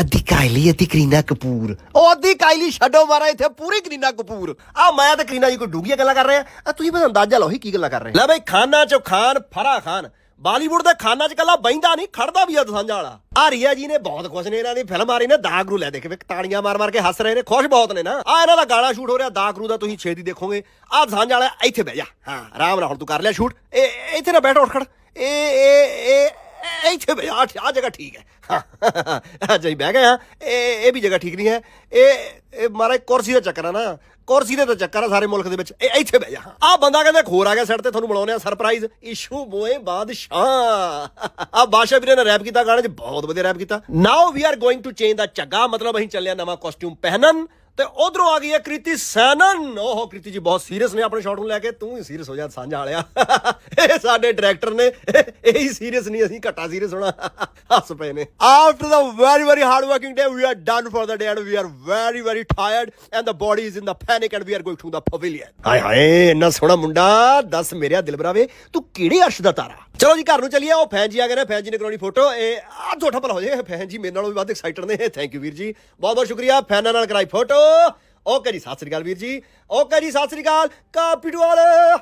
ਅੱਧੀ ਕਾਇਲੀ, ਅੱਧੀ ਕਰੀਨਾ ਕਪੂਰ। ਉਹ ਅੱਧੀ ਕਾਇਲੀ ਛੱਡੋ ਮਾਰਾ ਇੱਥੇ ਪੂਰੀ ਕਰੀਨਾ ਕਪੂਰ। ਆ ਮੈਂ ਤੇ ਕਰੀਨਾ ਜੀ ਕੋਈ ਡੂੰਗੀਆਂ ਗੱਲਾਂ ਕਰ ਰਹੇ। ਆ ਤੁਸੀਂ ਬਸ ਅੰਦਾਜ਼ਾ ਲਾਓ ਹੀ ਕੀ ਗੱਲਾਂ ਕਰ ਰਹੇ ਲੈ ਬਈ, ਖਾਨਾ ਚੋਂ ਖਾਨ, ਫਰਾ ਖਾਨ। ਬਾਲੀਵੁੱਡ ਦੇ ਖਾਨਾ ਚ ਕੱਲਾ ਬੈਂਦਾ ਨਹੀਂ, ਖੜਦਾ ਵੀ ਆ ਦਸਾਂਝਾ ਵਾਲਾ। ਆ ਰੀਆ ਜੀ ਨੇ ਬਹੁਤ ਖੁਸ਼ ਨੇ ਇਹਨਾਂ ਦੀ ਫਿਲਮ ਆ ਰਹੀ ਨੇ ਦਾਗਰੂ ਲੈ ਦੇਖ ਵੇ ਤਾੜੀਆਂ ਮਾਰ ਮਾਰ ਕੇ ਹੱਸ ਰਹੇ ਨੇ, ਖੁਸ਼ ਬਹੁਤ ਨੇ ਨਾ। ਆ ਇਹਨਾਂ ਦਾ ਗਾਣਾ ਸ਼ੂਟ ਹੋ ਰਿਹਾ ਦਾਗਰੂ ਦਾ ਤੁਸੀਂ ਛੇਤੀ ਦੇਖੋਗੇ। ਆ ਦਸਾਂਝਾ ਵਾਲਾ ਇੱਥੇ ਬਹਿ ਜਾ। ਹਾਂ, ਆਰਾਮ ਨਾਲ ਹੁਣ ਤੂੰ ਕਰ ਲਿਆ ਸ਼ੂਟ ਇਹ, ਇੱਥੇ ਨਾ ਬੈਠ ਉੱਠ ਖੜ। ਇਹ ਇਹ ਇਹ ਇੱਥੇ ਬਈ ਆ ਆ ਜਗ੍ਹਾ ਠੀਕ ਹੈ। ਹਾਂ ਬਹਿ ਗਏ ਹਾਂ ਇਹ ਇਹ ਵੀ ਜਗ੍ਹਾ ਠੀਕ ਨਹੀਂ ਹੈ। ਇਹ ਇਹ ਮਾਰਾ ਕੁਰਸੀ ਦਾ ਚੱਕਰ ਆ ਨਾ। ਕੁਰਸੀ ਦੇ ਤਾਂ ਚੱਕਰ ਆ ਸਾਰੇ ਮੁਲਕ ਦੇ ਵਿੱਚ। ਇਹ ਇੱਥੇ ਬਹਿ ਜਾ। ਆ ਬੰਦਾ ਕਹਿੰਦਾ ਇੱਕ ਹੋਰ ਆ ਗਿਆ ਸੈੱਟ ਤੇ, ਤੁਹਾਨੂੰ ਬਣਾਉਣੇ ਆ ਸਰਪ੍ਰਾਈਜ਼, ਇਸ਼ੂ ਬੋਏ ਬਾਦਸ਼ਾਹ। ਆ ਬਾਦਸ਼ਾਹ ਵੀਰੇ ਨੇ ਰੈਪ ਕੀਤਾ, ਗਾਣੇ 'ਚ ਬਹੁਤ ਵਧੀਆ ਰੈਪ ਕੀਤਾ। Now we are going to change ਦਾ ਚੱਗਾ। ਮਤਲਬ ਅਸੀਂ ਚੱਲਿਆ ਨਵਾਂ ਕਾਸਟਿਊਮ ਪਹਿਨਣ। ਤੇ ਉਧਰੋਂ ਆ ਗਈ ਹੈ ਕ੍ਰਿਤੀ ਸੈਨਨ। ਓਹੋ, ਕ੍ਰਿਤੀ ਜੀ ਬਹੁਤ ਸੀਰੀਅਸ ਨੇ ਆਪਣੇ ਸ਼ਾਟ ਨੂੰ ਲੈ ਕੇ। ਤੂੰ ਹੀ ਸੀਰੀਅਸ ਹੋ ਜਾ, ਸਾਂਝਾ ਵਾਲਿਆ। ਇਹ ਸਾਡੇ ਡਾਇਰੈਕਟਰ ਨੇ। ਇਹ ਹੀ ਸੀਰੀਅਸ ਨਹੀਂ, ਅਸੀਂ ਘੱਟਾ ਸੀਰੀਅਸ ਹੋਣਾ। ਹੱਸ ਪਏ ਨੇ। After the very very hard working day we are done for the day and we are very very tired and the body is in the panic and we are going to the pavilion ਹਾਏ ਹਾਏ, ਇੰਨਾ ਸੋਹਣਾ ਮੁੰਡਾ, ਦੱਸ ਮੇਰਿਆ ਦਿਲ ਬਰਾਵੇ। ਤੂੰ ਕਿਹੜੇ ਅਰਸ਼ ਦਾ ਤਾਰਾ? ਚਲੋ ਜੀ, ਘਰ ਨੂੰ ਚਲੀਏ। ਉਹ ਫੈਨ ਜੀ ਆ ਗਏ ਨੇ, ਫੈਨ ਜੀ ਨੇ ਕਰਾਉਣੀ ਫੋਟੋ। ਇਹ ਆ ਝੋਟਾ ਭਲਾ ਹੋ ਜਾਏ ਫੈਨ ਜੀ ਮੇਰੇ ਨਾਲੋਂ ਵੀ ਵੱਧ ਐਕਸਾਈਟਡ ਨੇ। ਥੈਂਕ ਯੂ ਵੀਰ ਜੀ। ਬਹੁਤ ਬਹੁਤ ਸ਼ੁਕਰੀਆ। ਫੈਨਾਂ ਨਾਲ ਕਰਾਈ ਫੋਟੋ। ਓਕੇ ਜੀ, ਸਤਿ ਸ੍ਰੀ ਅਕਾਲ ਵੀਰ ਜੀ। ਓਕੇ ਜੀ, ਸਤਿ ਸ੍ਰੀ ਅਕਾਲ। ਕਾਪੀਟੂ ਵਾਲੇ